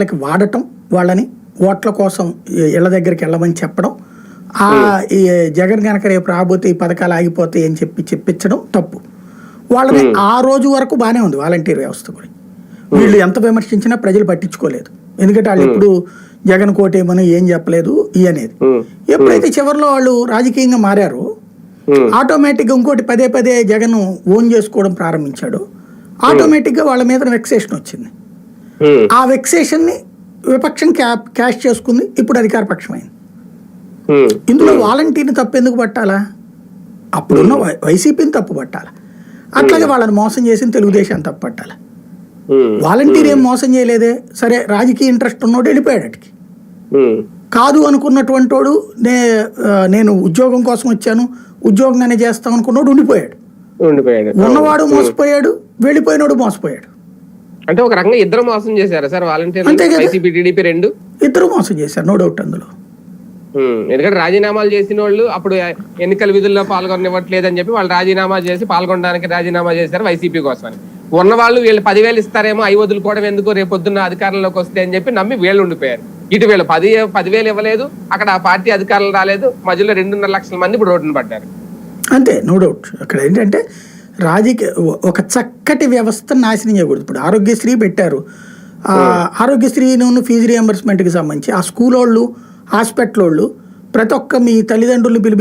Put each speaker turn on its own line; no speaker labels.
వాళ్ళకి వాడటం వాళ్ళని ఓట్ల కోసం ఇళ్ళ దగ్గరికి వెళ్ళమని చెప్పడం ఆ ఈ జగన్ కనుక రేపు రాబోతే ఈ పథకాలు ఆగిపోతాయి అని చెప్పి చెప్పించడం తప్పు. వాళ్ళని ఆ రోజు వరకు బాగానే ఉంది వాలంటీర్ వ్యవస్థ కూడా. వీళ్ళు ఎంత విమర్శించినా ప్రజలు పట్టించుకోలేదు. ఎందుకంటే వాళ్ళు ఇప్పుడు జగన్ కోటేమని ఏం చెప్పలేదు ఈ అనేది. ఎప్పుడైతే చివరిలో వాళ్ళు రాజకీయంగా మారారో ఆటోమేటిక్గా ఇంకోటి పదే పదే జగన్ ఓన్ చేసుకోవడం ప్రారంభించాడు. ఆటోమేటిక్గా వాళ్ళ మీద వెక్సేషన్ వచ్చింది.
ఉమ్,
ఆ వెక్సేషన్ని విపక్షం క్యా క్యాష్ చేసుకుంది. ఇప్పుడు అధికార పక్షమైంది.
ఉమ్,
ఇందులో వాలంటీర్ని తప్పు ఎందుకు పట్టాలా? అప్పుడున్న వైసీపీని తప్పు పట్టాలా? అట్లాగే వాళ్ళని మోసం చేసిన తెలుగుదేశం తప్పు పట్టాలి? వాలంటీర్ ఏం మోసం చేయలేదే? సరే రాజకీయ ఇంట్రెస్ట్ ఉన్నోడు వెళ్ళిపోయాడు అటుకి కాదు అనుకున్నటువంటి వాడు నే నేను ఉద్యోగం కోసం వచ్చాను ఉద్యోగంగానే చేస్తాం అనుకున్నోడు ఉండిపోయాడు.
ఉండిపోయాడు.
ఉన్నవాడు మోసపోయాడు వెళ్ళిపోయినోడు మోసపోయాడు.
అంటే ఒక రకంగా ఇద్దరు మోసం చేశారా సార్? వాలంటీర్ టీడీపీ రెండు?
ఇద్దరు మోసం చేశారు నో డౌట్ అందులో.
ఎందుకంటే రాజీనామాలు చేసిన వాళ్ళు అప్పుడు ఎన్నికల విధుల్లో పాల్గొనివ్వట్లేదని చెప్పి వాళ్ళు రాజీనామా చేసి పాల్గొనడానికి రాజీనామా చేశారు వైసీపీ కోసం ఉన్న వాళ్ళు వీళ్ళు పదివేలు ఇస్తారేమో అవి వదులుకోవడం ఎందుకు? రేపు పొద్దున్న అధికారంలోకి వస్తే అని చెప్పి నమ్మి వీళ్ళు ఉండిపోయారు. ఇటు వీళ్ళు పది పదివేలు ఇవ్వలేదు అక్కడ ఆ పార్టీ అధికారులు రాలేదు మధ్యలో రెండున్నర లక్షల మంది ఇప్పుడు రోడ్డున పడ్డారు.
అంతే నో డౌట్. అక్కడ ఏంటంటే రాజకీయ ఒక చక్కటి వ్యవస్థను నాశనం చేయకూడదు. ఇప్పుడు ఆరోగ్యశ్రీ పెట్టారు. ఆ ఆరోగ్యశ్రీను ఫీజు రియంబర్స్మెంట్కి సంబంధించి ఆ స్కూల్ వాళ్ళు హాస్పిటల్ వాళ్ళు ప్రతి ఒక్క మీ తల్లిదండ్రులు పిలిపి